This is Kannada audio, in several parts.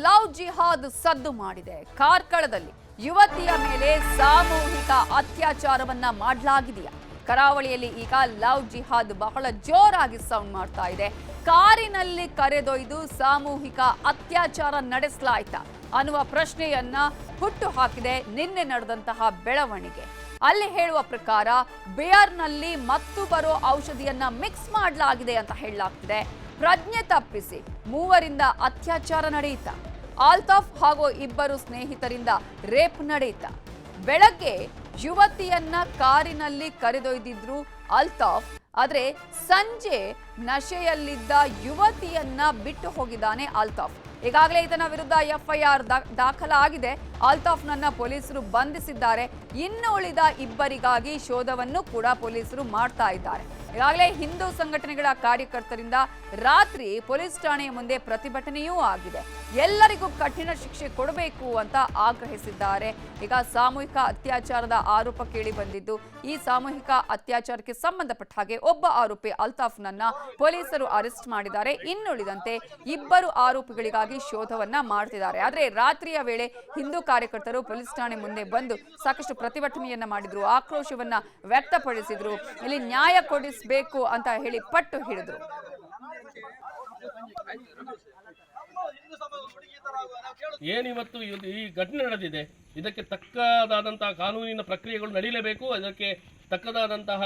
ಲವ್ ಜಿಹಾದ್ ಸದ್ದು ಮಾಡಿದೆ. ಕಾರ್ಕಳದಲ್ಲಿ ಯುವತಿಯ ಮೇಲೆ ಸಾಮೂಹಿಕ ಅತ್ಯಾಚಾರವನ್ನ ಮಾಡಲಾಗಿದೆಯಾ? ಕರಾವಳಿಯಲ್ಲಿ ಈಗ ಲವ್ ಜಿಹಾದ್ ಬಹಳ ಜೋರಾಗಿ ಸೌಂಡ್ ಮಾಡ್ತಾ ಇದೆ. ಕಾರಿನಲ್ಲಿ ಕರೆದೊಯ್ದು ಸಾಮೂಹಿಕ ಅತ್ಯಾಚಾರ ನಡೆಸಲಾಯ್ತಾ? ಅನ್ನುವ ಪ್ರಶ್ನೆಯನ್ನ ಹುಟ್ಟು ಹಾಕಿದೆ ನಿನ್ನೆ ನಡೆದಂತಹ ಬೆಳವಣಿಗೆ. ಅಲ್ಲಿ ಹೇಳುವ ಪ್ರಕಾರ, ಬಿಯರ್ನಲ್ಲಿ ಮತ್ತು ಬರೋ ಔಷಧಿಯನ್ನ ಮಿಕ್ಸ್ ಮಾಡಲಾಗಿದೆ ಅಂತ ಹೇಳಲಾಗ್ತಿದೆ. ಪ್ರಜ್ಞೆ ತಪ್ಪಿಸಿ ಮೂವರಿಂದ ಅತ್ಯಾಚಾರ ನಡೆಯಿತ. ಆಲ್ತಾಫ್ ಹಾಗೂ ಇಬ್ಬರು ಸ್ನೇಹಿತರಿಂದ ರೇಪ್ ನಡೆಯಿತ. ಬೆಳಗ್ಗೆ ಯುವತಿಯನ್ನ ಕಾರಿನಲ್ಲಿ ಕರೆದೊಯ್ದಿದ್ರು ಅಲ್ತಾಫ್ ಆದರೆ ಸಂಜೆ ನಶೆಯಲ್ಲಿದ್ದ ಯುವತಿಯನ್ನ ಬಿಟ್ಟು ಹೋಗಿದ್ದಾನೆ ಅಲ್ತಾಫ್ ಈಗಾಗಲೇ ಈತನ ವಿರುದ್ಧ ಎಫ್ಐಆರ್ ದಾಖಲಾಗಿದೆ. ಅಲ್ತಾಫ್ನನ್ನ ಪೊಲೀಸರು ಬಂಧಿಸಿದ್ದಾರೆ. ಇನ್ನು ಉಳಿದ ಇಬ್ಬರಿಗಾಗಿ ಶೋಧವನ್ನು ಕೂಡ ಪೊಲೀಸರು ಮಾಡ್ತಾ ಇದ್ದಾರೆ. ಈಗಾಗಲೇ ಹಿಂದೂ ಸಂಘಟನೆಗಳ ಕಾರ್ಯಕರ್ತರಿಂದ ರಾತ್ರಿ ಪೊಲೀಸ್ ಠಾಣೆಯ ಮುಂದೆ ಪ್ರತಿಭಟನೆಯೂ ಆಗಿದೆ. ಎಲ್ಲರಿಗೂ ಕಠಿಣ ಶಿಕ್ಷೆ ಕೊಡಬೇಕು ಅಂತ ಆಗ್ರಹಿಸಿದ್ದಾರೆ. ಈಗ ಸಾಮೂಹಿಕ ಅತ್ಯಾಚಾರದ ಆರೋಪ ಕೇಳಿ ಬಂದಿದ್ದು, ಈ ಸಾಮೂಹಿಕ ಅತ್ಯಾಚಾರಕ್ಕೆ ಸಂಬಂಧಪಟ್ಟ ಹಾಗೆ ಒಬ್ಬ ಆರೋಪಿ ಅಲ್ತಾಫ್ನನ್ನ ಪೊಲೀಸರು ಅರೆಸ್ಟ್ ಮಾಡಿದ್ದಾರೆ. ಇನ್ನುಳಿದಂತೆ ಇಬ್ಬರು ಆರೋಪಿಗಳಿಗಾಗಿ ಶೋಧವನ್ನ ಮಾಡ್ತಿದ್ದಾರೆ. ಆದರೆ ರಾತ್ರಿಯ ವೇಳೆ ಹಿಂದೂ ಕಾರ್ಯಕರ್ತರು ಪೊಲೀಸ್ ಠಾಣೆ ಮುಂದೆ ಬಂದು ಸಾಕಷ್ಟು ಪ್ರತಿಭಟನೆಯನ್ನ ಮಾಡಿದ್ರು, ಆಕ್ರೋಶವನ್ನ ವ್ಯಕ್ತಪಡಿಸಿದ್ರು. ಇಲ್ಲಿ ನ್ಯಾಯ ಕೊಡಿಸಬೇಕು ಅಂತ ಹೇಳಿ ಪಟ್ಟು ಹಿಡಿದ್ರು. ಏನಿವತ್ತು ಈ ಘಟನೆ ನಡೆದಿದೆ? ಇದಕ್ಕೆ ತಕ್ಕದಾದಂತಹ ಕಾನೂನಿನ ಪ್ರಕ್ರಿಯೆಗಳು ನಡೀಲೇಬೇಕು. ಅದಕ್ಕೆ ತಕ್ಕದಾದಂತಹ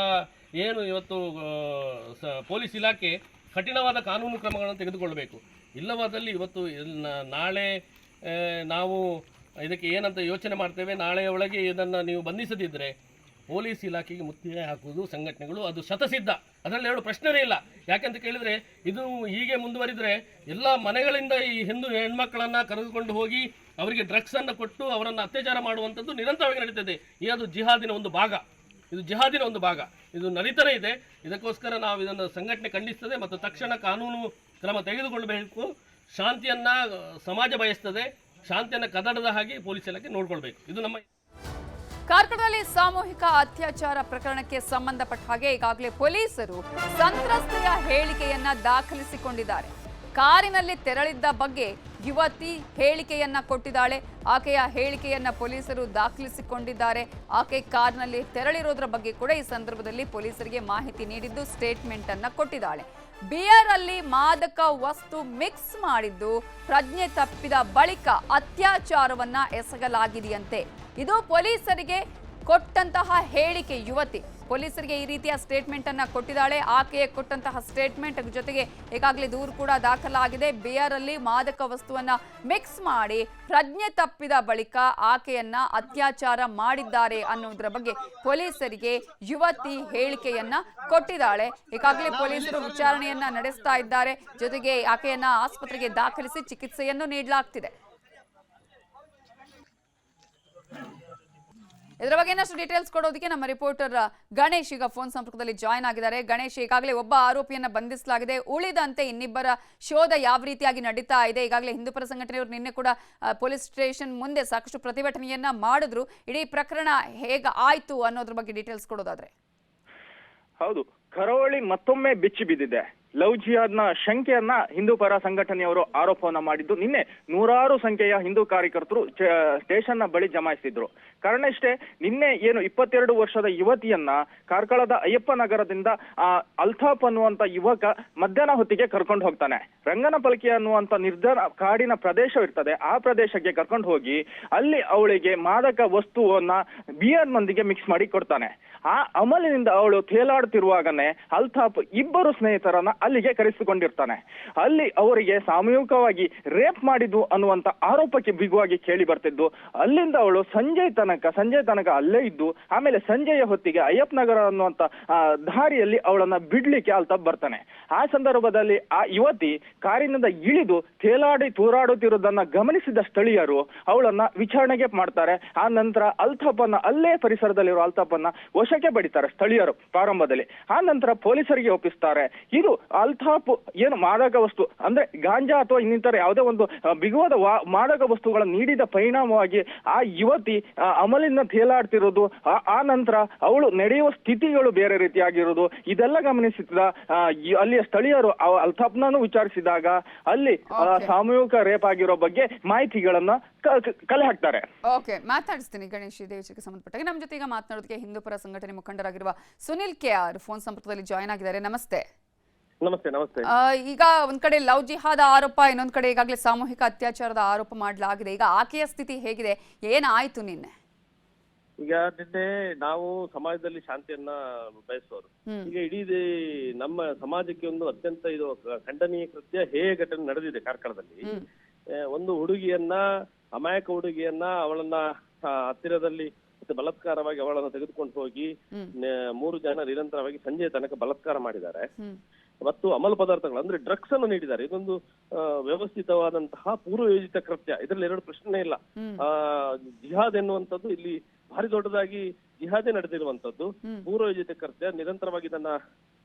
ಏನು ಇವತ್ತು ಪೊಲೀಸ್ ಇಲಾಖೆ ಕಠಿಣವಾದ ಕಾನೂನು ಕ್ರಮಗಳನ್ನು ತೆಗೆದುಕೊಳ್ಬೇಕು ಇಲ್ಲವಾದಲ್ಲಿ ಇವತ್ತು ನಾಳೆ ನಾವು ಇದಕ್ಕೆ ಏನಂತ ಯೋಚನೆ ಮಾಡ್ತೇವೆ. ನಾಳೆಯ ಒಳಗೆ ಇದನ್ನು ನೀವು ಬಂಧಿಸದಿದ್ದರೆ ಪೊಲೀಸ್ ಇಲಾಖೆಗೆ ಮುತ್ತಿಗೆ ಹಾಕುವುದು ಸಂಘಟನೆಗಳು, ಅದು ಶತಸಿದ್ಧ. ಅದರಲ್ಲಿ ಎರಡು ಪ್ರಶ್ನೆನೇ ಇಲ್ಲ. ಯಾಕಂತ ಕೇಳಿದರೆ, ಇದು ಹೀಗೆ ಮುಂದುವರಿದರೆ ಎಲ್ಲ ಮನೆಗಳಿಂದ ಈ ಹಿಂದೂ ಹೆಣ್ಮಕ್ಕಳನ್ನು ಕರೆದುಕೊಂಡು ಹೋಗಿ ಅವರಿಗೆ ಡ್ರಗ್ಸನ್ನು ಕೊಟ್ಟು ಅವರನ್ನು ಅತ್ಯಾಚಾರ ಮಾಡುವಂಥದ್ದು ನಿರಂತರವಾಗಿ ನಡೀತದೆ. ಈ ಅದು ಜಿಹಾದಿನ ಒಂದು ಭಾಗ. ಇದು ಜಿಹಾದಿನ ಒಂದು ಭಾಗ. ಇದು ನಡೀತಾನೆ ಇದೆ. ಇದಕ್ಕೋಸ್ಕರ ನಾವು ಇದನ್ನು ಸಂಘಟನೆ ಖಂಡಿಸ್ತದೆ ಮತ್ತು ತಕ್ಷಣ ಕಾನೂನು ಕ್ರಮ ತೆಗೆದುಕೊಳ್ಳಬೇಕು. ಶಾಂತಿಯನ್ನು ಸಮಾಜ ಬಯಸ್ತದೆ. ಶಾಂತಿಯನ್ನು ಕದಡದ ಹಾಗೆ ಪೊಲೀಸ್ ಇಲಾಖೆ ನೋಡ್ಕೊಳ್ಬೇಕು. ಇದು ನಮ್ಮ ಕಾರ್ಕಳದಲ್ಲಿ ಸಾಮೂಹಿಕ ಅತ್ಯಾಚಾರ ಪ್ರಕರಣಕ್ಕೆ ಸಂಬಂಧಪಟ್ಟ ಹಾಗೆ ಈಗಾಗಲೇ ಪೊಲೀಸರು ಸಂತ್ರಸ್ತೆಯ ಹೇಳಿಕೆಯನ್ನ ದಾಖಲಿಸಿಕೊಂಡಿದ್ದಾರೆ. ಕಾರಿನಲ್ಲಿ ತೆರಳಿದ್ದ ಬಗ್ಗೆ ಯುವತಿ ಹೇಳಿಕೆಯನ್ನ ಕೊಟ್ಟಿದ್ದಾಳೆ. ಆಕೆಯ ಹೇಳಿಕೆಯನ್ನ ಪೊಲೀಸರು ದಾಖಲಿಸಿಕೊಂಡಿದ್ದಾರೆ. ಆಕೆ ಕಾರ್ನಲ್ಲಿ ತೆರಳಿರೋದ್ರ ಬಗ್ಗೆ ಕೂಡ ಈ ಸಂದರ್ಭದಲ್ಲಿ ಪೊಲೀಸರಿಗೆ ಮಾಹಿತಿ ನೀಡಿದ್ದು ಸ್ಟೇಟ್ಮೆಂಟ್ ಅನ್ನ ಕೊಟ್ಟಿದ್ದಾಳೆ. ಬಿಯರ್ ಅಲ್ಲಿ ಮಾದಕ ವಸ್ತು ಮಿಕ್ಸ್ ಮಾಡಿದ್ದು, ಪ್ರಜ್ಞೆ ತಪ್ಪಿದ ಬಳಿಕ ಅತ್ಯಾಚಾರವನ್ನ ಎಸಗಲಾಗಿದೆಯಂತೆ. ಇದು ಪೊಲೀಸರಿಗೆ ಕೊಟ್ಟಂತಹ ಹೇಳಿಕೆ ಯುವತಿ. ಪೊಲೀಸರಿಗೆ ಈ ರೀತಿಯ ಸ್ಟೇಟ್ಮೆಂಟ್ ಅನ್ನ ಕೊಟ್ಟಿದ್ದಾಳೆ. ಆಕೆಯ ಕೊಟ್ಟಂತಹ ಸ್ಟೇಟ್ಮೆಂಟ್ ಜೊತೆಗೆ ಈಗಾಗಲೇ ದೂರು ಕೂಡ ದಾಖಲಾಗಿದೆ. ಬಿಯರ್ ಅಲ್ಲಿ ಮಾದಕ ವಸ್ತುವನ್ನ ಮಿಕ್ಸ್ ಮಾಡಿ ಪ್ರಜ್ಞೆ ತಪ್ಪಿದ ಬಳಿಕ ಆಕೆಯನ್ನ ಅತ್ಯಾಚಾರ ಮಾಡಿದ್ದಾರೆ ಅನ್ನೋದ್ರ ಬಗ್ಗೆ ಪೊಲೀಸರಿಗೆ ಯುವತಿ ಹೇಳಿಕೆಯನ್ನ ಕೊಟ್ಟಿದ್ದಾಳೆ. ಈಗಾಗಲೇ ಪೊಲೀಸರು ವಿಚಾರಣೆಯನ್ನ ನಡೆಸ್ತಾ ಇದ್ದಾರೆ. ಜೊತೆಗೆ ಆಕೆಯನ್ನ ಆಸ್ಪತ್ರೆಗೆ ದಾಖಲಿಸಿ ಚಿಕಿತ್ಸೆಯನ್ನು ನೀಡಲಾಗ್ತಿದೆ. ಇದರ ಬಗ್ಗೆ ಇನ್ನಷ್ಟು ಡೀಟೇಲ್ಸ್ ಕೊಡೋದಕ್ಕೆ ನಮ್ಮ ರಿಪೋರ್ಟರ್ ಗಣೇಶ್ ಈಗ ಫೋನ್ ಸಂಪರ್ಕದಲ್ಲಿ ಜಾಯ್ನ್ ಆಗಿದ್ದಾರೆ. ಗಣೇಶ್, ಈಗಾಗಲೇ ಒಬ್ಬ ಆರೋಪಿಯನ್ನ ಬಂಧಿಸಲಾಗಿದೆ. ಉಳಿದಂತೆ ಇನ್ನಿಬ್ಬರ ಶೋಧ ಯಾವ ರೀತಿಯಾಗಿ ನಡೀತಾ ಇದೆ? ಈಗಾಗಲೇ ಹಿಂದೂಪರ ಸಂಘಟನೆಯವರು ನಿನ್ನೆ ಕೂಡ ಪೊಲೀಸ್ ಸ್ಟೇಷನ್ ಮುಂದೆ ಸಾಕಷ್ಟು ಪ್ರತಿಭಟನೆಯನ್ನ ಮಾಡಿದ್ರು. ಇಡೀ ಪ್ರಕರಣ ಹೇಗೆ ಆಯ್ತು ಅನ್ನೋದ್ರ ಬಗ್ಗೆ ಡೀಟೇಲ್ಸ್ ಕೊಡೋದಾದ್ರೆ. ಹೌದು, ಕರಾವಳಿ ಮತ್ತೊಮ್ಮೆ ಬಿಚ್ಚಿ ಬಿದ್ದಿದೆ. ಲವ್ನ ಶಂಕೆಯನ್ನ ಹಿಂದೂ ಪರ ಸಂಘಟನೆಯವರು ಆರೋಪವನ್ನ ಮಾಡಿದ್ದು. ನಿನ್ನೆ ನೂರಾರು ಸಂಖ್ಯೆಯ ಹಿಂದೂ ಕಾರ್ಯಕರ್ತರು ಸ್ಟೇಷನ್ನ ಬಳಿ ಜಮಾಯಿಸಿದ್ರು. ಕಾರಣ ಇಷ್ಟೇ, ನಿನ್ನೆ ಏನು ಇಪ್ಪತ್ತೆರಡು ವರ್ಷದ ಯುವತಿಯನ್ನ ಕಾರ್ಕಳದ ಅಯ್ಯಪ್ಪ ನಗರದಿಂದ, ಆ, ಅಲ್ತಾಫ್ ಅನ್ನುವಂತ ಯುವಕ ಮಧ್ಯಾಹ್ನ ಹೊತ್ತಿಗೆ ಕರ್ಕೊಂಡು ಹೋಗ್ತಾನೆ. ರಂಗನಪಲ್ಕಿ ಅನ್ನುವಂತ ನಿರ್ಧಾರ ಕಾಡಿನ ಪ್ರದೇಶವಿರ್ತದೆ. ಆ ಪ್ರದೇಶಕ್ಕೆ ಕರ್ಕೊಂಡು ಹೋಗಿ ಅಲ್ಲಿ ಅವಳಿಗೆ ಮಾದಕ ವಸ್ತುವನ್ನ ಬಿಯರ್ನೊಂದಿಗೆ ಮಿಕ್ಸ್ ಮಾಡಿ ಕೊಡ್ತಾನೆ. ಆ ಅಮಲಿನಿಂದ ಅವಳು ತೇಲಾಡ್ತಿರುವಾಗನೇ ಅಲ್ತಾಫ್ ಇಬ್ಬರು ಸ್ನೇಹಿತರನ್ನ ಅಲ್ಲಿಗೆ ಕರೆಸಿಕೊಂಡಿರ್ತಾನೆ. ಅಲ್ಲಿ ಅವರಿಗೆ ಸಾಮೂಹಿಕವಾಗಿ ರೇಪ್ ಮಾಡಿದ್ದು ಅನ್ನುವಂತ ಆರೋಪಕ್ಕೆ ಬಿಗುವಾಗಿ ಕೇಳಿ ಬರ್ತಿದ್ದು. ಅಲ್ಲಿಂದ ಅವಳು ಸಂಜೆ ತನಕ ಸಂಜೆ ತನಕ ಅಲ್ಲೇ ಇದ್ದು, ಆಮೇಲೆ ಸಂಜೆಯ ಹೊತ್ತಿಗೆ ಅಯ್ಯಪ್ಪ ನಗರ ಅನ್ನುವಂತ ದಾರಿಯಲ್ಲಿ ಅವಳನ್ನ ಬಿಡ್ಲಿಕ್ಕೆ ಅಲ್ತ ಬರ್ತಾನೆ. ಆ ಸಂದರ್ಭದಲ್ಲಿ ಆ ಯುವತಿ ಕಾರಿನಿಂದ ಇಳಿದು ತೇಲಾಡಿ ತೂರಾಡುತ್ತಿರುವುದನ್ನ ಗಮನಿಸಿದ ಸ್ಥಳೀಯರು ಅವಳನ್ನ ವಿಚಾರಣೆಗೆ ಮಾಡ್ತಾರೆ. ಆ ನಂತರ ಅಲ್ತಾಫನ್ನ ಅಲ್ಲೇ ಪರಿಸರದಲ್ಲಿರುವ ಅಲ್ತಾಫನ್ನ ವಶಕ್ಕೆ ಪಡಿತಾರೆ ಸ್ಥಳೀಯರು ಪ್ರಾರಂಭದಲ್ಲಿ. ಆ ನಂತರ ಪೊಲೀಸರಿಗೆ ಒಪ್ಪಿಸ್ತಾರೆ. ಇದು ಅಲ್ತಾಫ್ ಏನು ಮಾದಕ ವಸ್ತು ಅಂದ್ರೆ ಗಾಂಜಾ ಅಥವಾ ಇನ್ನಿತರ ಯಾವುದೇ ಒಂದು ಬಿಗುವಾದ ವಾ- ಮಾದಕ ವಸ್ತುಗಳನ್ನು ನೀಡಿದ ಪರಿಣಾಮವಾಗಿ ಆ ಯುವತಿ ಅಮಲಿನ ತೇಲಾಡ್ತಿರೋದು ಆ- ನಂತರ ಅವಳು ನಡೆಯುವ ಸ್ಥಿತಿಗಳು ಬೇರೆ ರೀತಿಯಾಗಿರೋದು ಇದೆಲ್ಲ ಗಮನಿಸಿದ ಅಲ್ಲಿಯ ಸ್ಥಳೀಯರು ಆ ಅಲ್ತಾಫ್ನನ್ನು ವಿಚಾರಿಸಿದಾಗ ಅಲ್ಲಿ ಆ, ಸಾಮೂಹಿಕ ರೇಪ್ ಆಗಿರೋ ಬಗ್ಗೆ ಮಾಹಿತಿಗಳನ್ನ ಕಲೆ ಹಾಕ್ತಾರೆ. ಓಕೆ ಮಾತಾಡಿಸ್ತೀನಿ ಗಣೇಶ್ ಇದೇ ಸಂಬಂಧಪಟ್ಟ ಸಂಬಂಧಪಟ್ಟಾಗ. ನಮ್ಮ ಜೊತೆ ಈಗ ಮಾತನಾಡೋದಕ್ಕೆ ಹಿಂದೂಪರ ಸಂಘಟನೆ ಮುಖಂಡರಾಗಿರುವ ಸುನಿಲ್ ಕೆ ಆರ್ ಫೋನ್ ಸಂಪರ್ಕದಲ್ಲಿ ಜಾಯ್ನ್ ಆಗಿದ್ದಾರೆ. ನಮಸ್ತೆ. ನಮಸ್ತೆ ನಮಸ್ತೆ. ಈಗ ಒಂದ್ ಕಡೆ ಲವ್ ಜಿಹಾದ್ ಆರೋಪ ಇನ್ನೊಂದ್ ಕಡೆ ಈಗಾಗಲೇ ಸಾಮೂಹಿಕ ಅತ್ಯಾಚಾರದ ಆರೋಪ ಮಾಡಲಾಗಿದೆ. ಈಗ ಆಕೆಯ ಸ್ಥಿತಿ ಹೇಗಿದೆ? ಏನಾಯ್ತು ನಿನ್ನೆ? ಈಗ ನಿನ್ನೆ ನಾವು ಸಮಾಜದಲ್ಲಿ ಶಾಂತಿಯನ್ನ ಬಯಸೋರು. ಈಗ ಇಡೀ ನಮ್ಮ ಸಮಾಜಕ್ಕೆ ಒಂದು ಅತ್ಯಂತ ಇದು ಖಂಡನೀಯ ಕೃತ್ಯ ಹೇಗೆ ಘಟನೆ ನಡೆದಿದೆ ಕಾರ್ಕಳದಲ್ಲಿ ಒಂದು ಹುಡುಗಿಯನ್ನ ಅಮಾಯಕ ಹುಡುಗಿಯನ್ನ ಅವಳನ್ನ ಹತ್ತಿರದಲ್ಲಿ ಮತ್ತೆ ಬಲಾತ್ಕಾರವಾಗಿ ಅವಳನ್ನು ತೆಗೆದುಕೊಂಡು ಹೋಗಿ ಮೂರು ಜನ ನಿರಂತರವಾಗಿ ಸಂಜೆ ತನಕ ಬಲತ್ಕಾರ ಮಾಡಿದ್ದಾರೆ. ಮತ್ತು ಅಮಲ ಪದಾರ್ಥಗಳು ಅಂದ್ರೆ ಡ್ರಗ್ಸ್ ಅನ್ನು ನೀಡಿದ್ದಾರೆ. ಇದೊಂದು ವ್ಯವಸ್ಥಿತವಾದಂತಹ ಪೂರ್ವಯೋಜಿತ ಕೃತ್ಯ. ಇದರಲ್ಲಿ ಎರಡು ಪ್ರಶ್ನೆ ಇಲ್ಲ. ಆ ಜಿಹಾದ್ ಎನ್ನುವಂಥದ್ದು ಇಲ್ಲಿ ಭಾರಿ ದೊಡ್ಡದಾಗಿ ಜಿಹಾದೇ ನಡೆದಿರುವಂತದ್ದು. ಪೂರ್ವಯೋಜಿತ ಕೃತ್ಯ. ನಿರಂತರವಾಗಿ ಇದನ್ನ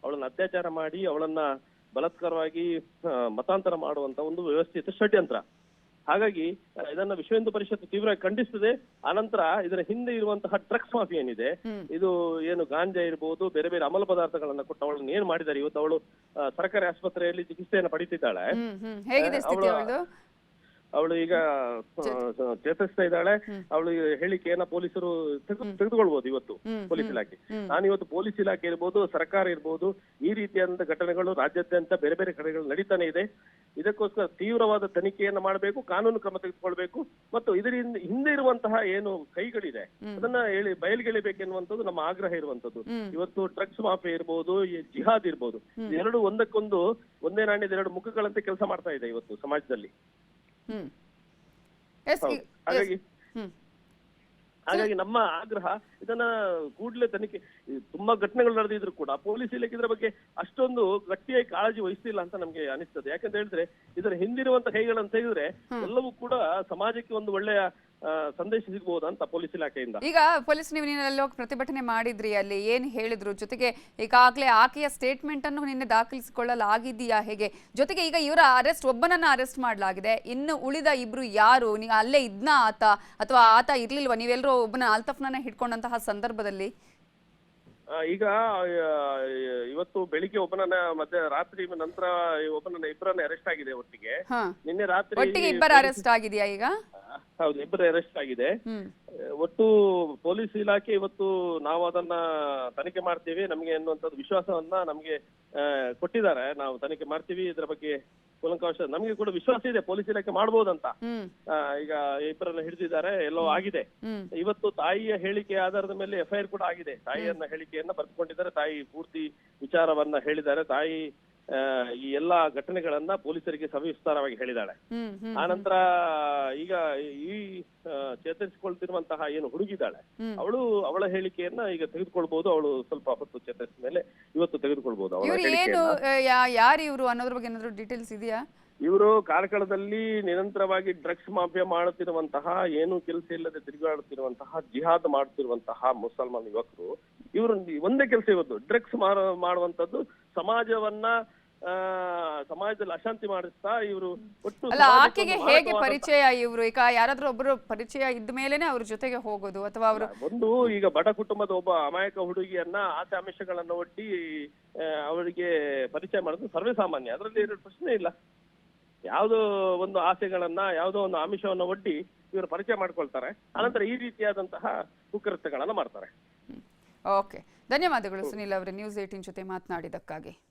ಅವಳನ್ನ ಅತ್ಯಾಚಾರ ಮಾಡಿ ಅವಳನ್ನ ಬಲಾತ್ಕಾರವಾಗಿ ಮತಾಂತರ ಮಾಡುವಂತ ಒಂದು ವ್ಯವಸ್ಥಿತ ಷಡ್ಯಂತ್ರ. ಹಾಗಾಗಿ ಇದನ್ನ ವಿಶ್ವ ಹಿಂದೂ ಪರಿಷತ್ ತೀವ್ರವಾಗಿ ಖಂಡಿಸ್ತದೆ. ಆನಂತರ ಇದರ ಹಿಂದೆ ಇರುವಂತಹ ಡ್ರಗ್ಸ್ ಮಾಫಿ ಏನಿದೆ ಇದು ಏನು ಗಾಂಜಾ ಇರ್ಬೋದು ಬೇರೆ ಬೇರೆ ಅಮಲ ಪದಾರ್ಥಗಳನ್ನ ಕೊಟ್ಟು ಅವಳನ್ನ ಏನ್ ಮಾಡಿದ್ದಾರೆ ಇವತ್ತು ಅವಳು ಸರ್ಕಾರಿ ಆಸ್ಪತ್ರೆಯಲ್ಲಿ ಚಿಕಿತ್ಸೆಯನ್ನು ಪಡಿತಿದ್ದಾಳೆ. ಅವಳ- ಈಗ ಚೇತರಿಸ್ತಾ ಇದ್ದಾಳೆ. ಅವಳು ಏನ ಪೊಲೀಸರು ತೆಗೆದು- ತೆಗೆದುಕೊಳ್ಬಹುದು ಇವತ್ತು ಪೊಲೀಸ್ ಇಲಾಖೆ. ನಾನು ಇವತ್ತು ಪೊಲೀಸ್ ಇಲಾಖೆ ಇರ್ಬೋದು ಸರ್ಕಾರ ಇರ್ಬೋದು ಈ ರೀತಿಯಾದಂತ ಘಟನೆಗಳು ರಾಜ್ಯಾದ್ಯಂತ ಬೇರೆ ಬೇರೆ ಕಡೆಗಳು ನಡೀತಾನೆ ಇದೆ. ಇದಕ್ಕೋಸ್ಕರ ತೀವ್ರವಾದ ತನಿಖೆಯನ್ನ ಮಾಡಬೇಕು ಕಾನೂನು ಕ್ರಮ ತೆಗೆದುಕೊಳ್ಬೇಕು ಮತ್ತು ಇದರಿಂದ ಹಿಂದೆ ಇರುವಂತಹ ಏನು ಕೈಗಳಿದೆ ಅದನ್ನ ಹೇಳಿ ಬಯಲುಗೆಳಿಬೇಕೆನ್ನುವಂಥದ್ದು ನಮ್ಮ ಆಗ್ರಹ ಇರುವಂತದ್ದು ಇವತ್ತು ಡ್ರಗ್ಸ್ ಮಾಫಿಯಾ ಇರ್ಬೋದು ಜಿಹಾದ್ ಇರ್ಬೋದು ಎರಡು ಒಂದಕ್ಕೊಂದು ಒಂದೇ ನಾಣ್ಯದ ಎರಡು ಮುಖಗಳಂತೆ ಕೆಲಸ ಮಾಡ್ತಾ ಇದೆ ಇವತ್ತು ಸಮಾಜದಲ್ಲಿ. ಹ್ಮ್. ಹಾಗಾಗಿ ಹಾಗಾಗಿ ನಮ್ಮ ಆಗ್ರಹ ಇದನ್ನ ಕೂಡಲೇ ತನಿಖೆ ತುಂಬಾ ಘಟನೆಗಳು ನಡೆದಿದ್ರು ಕೂಡ ಪೊಲೀಸ್ ಇಲಾಖೆ ಇದರ ಬಗ್ಗೆ ಅಷ್ಟೊಂದು ಗಟ್ಟಿಯಾಗಿ ಕಾಳಜಿ ವಹಿಸ್ತಿಲ್ಲ ಅಂತ ನಮ್ಗೆ ಅನಿಸ್ತದೆ. ಯಾಕಂತ ಹೇಳಿದ್ರೆ ಇದರ ಹಿಂದಿರುವಂತ ಕೈಗಳಂತ ಹೇಳಿದ್ರೆ ಎಲ್ಲವೂ ಕೂಡ ಸಮಾಜಕ್ಕೆ ಒಂದು ಒಳ್ಳೆಯ ಸಂದೇಶ ಸಿಗಬಹುದು ಅಂತ ಪೊಲೀಸ್ ಇಲಾಖೆಯಿಂದ. ಈಗ ಪೊಲೀಸ್ ನೀವು ನಿನ್ನೆಲ್ಲ ಪ್ರತಿಭಟನೆ ಮಾಡಿದ್ರಿ, ಅಲ್ಲಿ ಏನ್ ಹೇಳಿದ್ರು? ಜೊತೆಗೆ ಈಗಾಗಲೇ ಆಕೆಯ ಸ್ಟೇಟ್ಮೆಂಟ್ ಅನ್ನು ನಿನ್ನೆ ದಾಖಲಿಸಿಕೊಳ್ಳಲಾಗಿದೆಯಾ ಹೇಗೆ? ಜೊತೆಗೆ ಈಗ ಇವರ ಅರೆಸ್ಟ್ ಒಬ್ಬನನ್ನ ಅರೆಸ್ಟ್ ಮಾಡಲಾಗಿದೆ. ಇನ್ನು ಉಳಿದ ಇಬ್ರು ಯಾರು? ನೀವು ಅಲ್ಲೇ ಇದ್ನ ಆತ? ಅಥವಾ ಆತ ಇರ್ಲಿಲ್ವಾ? ನೀವೆಲ್ಲರೂ ಒಬ್ಬನ ಅಲ್ತಫ್ನ ಹಿಡ್ಕೊಂಡಂತಹ ಸಂದರ್ಭದಲ್ಲಿ? ಈಗ ಇವತ್ತು ಬೆಳಿಗ್ಗೆ ಒಬ್ಬನನ್ನ ಮತ್ತೆ ರಾತ್ರಿ ನಂತರ ಒಬ್ಬನನ್ನ ಇಬ್ಬರನ್ನ ಅರೆಸ್ಟ್ ಆಗಿದೆ ಒಟ್ಟಿಗೆ. ನಿನ್ನೆ ರಾತ್ರಿ ಒಟ್ಟಿಗೆ ಇಬ್ಬರ ಅರೆಸ್ಟ್ ಆಗಿದೆಯಾ ಈಗ? ಹೌದು ಇಬ್ಬರು ಅರೆಸ್ಟ್ ಆಗಿದೆ. ಒಟ್ಟು ಪೊಲೀಸ್ ಇಲಾಖೆ ಇವತ್ತು ನಾವು ಅದನ್ನ ತನಿಖೆ ಮಾಡ್ತೀವಿ. ನಮ್ಗೆ ಅನ್ನುವಂತದ್ದು ವಿಶ್ವಾಸವನ್ನ ನಮ್ಗೆ ಕೊಟ್ಟಿದ್ದಾರೆ. ನಾವು ತನಿಖೆ ಮಾಡ್ತೀವಿ. ಇದ್ರ ಬಗ್ಗೆ ಕೂಲಂಕಷ ನಮಗೆ ಕೂಡ ವಿಶ್ವಾಸ ಇದೆ ಪೊಲೀಸ್ ಇಲಾಖೆ ಮಾಡಬಹುದಂತ ಈಗ ಇಬ್ಬರನ್ನ ಹಿಡಿದಿದ್ದಾರೆ ಎಲ್ಲೋ ಆಗಿದೆ. ಇವತ್ತು ತಾಯಿಯ ಹೇಳಿಕೆ ಆಧಾರದ ಮೇಲೆ ಎಫ್ಐಆರ್ ಕೂಡ ಆಗಿದೆ. ತಾಯಿಯನ್ನ ಹೇಳಿಕೆಯನ್ನ ಬರೆದುಕೊಂಡಿದ್ದಾರೆ ತಾಯಿ ಪೂರ್ತಿ ವಿಚಾರವನ್ನ ಹೇಳಿದ್ದಾರೆ. ತಾಯಿ ಈ ಎಲ್ಲಾ ಘಟನೆಗಳನ್ನ ಪೊಲೀಸರಿಗೆ ಸವಿಸ್ತಾರವಾಗಿ ಹೇಳಿದಾಳೆ ಆನಂತರ ಈಗ ಈ ಚೇತರಿಸಿಕೊಳ್ತಿರುವಂತಹ ಏನು ಹುಡುಗಿದ್ದಾಳೆ ಅವಳು ಅವಳ ಹೇಳಿಕೆಯನ್ನ ಈಗ ತೆಗೆದುಕೊಳ್ಬಹುದು ಅವಳು ಸ್ವಲ್ಪ ಹೊತ್ತು ಚೇತರಿಸಿದ ಮೇಲೆ ಇವತ್ತು ತೆಗೆದುಕೊಳ್ಬಹುದು ಅವಳ ಏನು ಹೇಳಿಕೆಯನ್ನ ಯಾರು ಇವರು ಅನ್ನೋದ್ರ ಬಗ್ಗೆ ಏನಾದ್ರು ಡೀಟೇಲ್ಸ್ ಇದೆಯಾ? ಇವರು ಕಾರ್ಕಳದಲ್ಲಿ ನಿರಂತರವಾಗಿ ಡ್ರಗ್ಸ್ ಮಾಫಿಯಾ ಮಾಡುತ್ತಿರುವಂತಹ ಏನು ಕೆಲಸ ಇಲ್ಲದೆ ತಿರುಗಾಡುತ್ತಿರುವಂತಹ ಜಿಹಾದ್ ಮಾಡುತ್ತಿರುವಂತಹ ಮುಸಲ್ಮಾನ್ ಯುವಕರು ಇವರು ಒಂದೇ ಕೆಲಸ ಇವತ್ತು ಡ್ರಗ್ಸ್ ಮಾಡುವಂತದ್ದು ಸಮಾಜವನ್ನ ಆ ಸಮಾಜದಲ್ಲಿ ಅಶಾಂತಿ ಮಾಡಿಸ್ತಾ ಇವರು ಒಟ್ಟು ಅಲ್ಲ ಆಕೆಗೆ ಹೇಗೆ ಪರಿಚಯ ಇವರು? ಈಗ ಯಾರಾದ್ರೂ ಒಬ್ಬರು ಪರಿಚಯ ಇದ್ದ ಮೇಲೆನೆ ಅವ್ರ ಜೊತೆಗೆ ಹೋಗೋದು ಅಥವಾ ಅವರು ಒಂದು ಈಗ ಬಡ ಕುಟುಂಬದ ಒಬ್ಬ ಅಮಾಯಕ ಹುಡುಗಿಯನ್ನ ಆಸೆ ಆಮಿಷಗಳನ್ನ ಒಡ್ಡಿ ಅವರಿಗೆ ಪರಿಚಯ ಮಾಡೋದು ಸರ್ವೇ ಸಾಮಾನ್ಯ ಅದರಲ್ಲಿ ಪ್ರಶ್ನೆ ಇಲ್ಲ. ಯಾವುದೋ ಒಂದು ಆಸೆಗಳನ್ನ ಯಾವುದೋ ಒಂದು ಆಮಿಷವನ್ನ ಒಡ್ಡಿ ಇವರು ಪರಿಚಯ ಮಾಡ್ಕೊಳ್ತಾರೆ. ಅನಂತರ ಈ ರೀತಿಯಾದಂತಹ ಕುಕೃತ್ಯಗಳನ್ನ ಮಾಡ್ತಾರೆ. ಓಕೆ. ಧನ್ಯವಾದಗಳು ಸುನಿಲ್ ಅವರೇ ನ್ಯೂಸ್ ಏಟಿನ್ ಜೊತೆ ಮಾತನಾಡಿದಕ್ಕಾಗಿ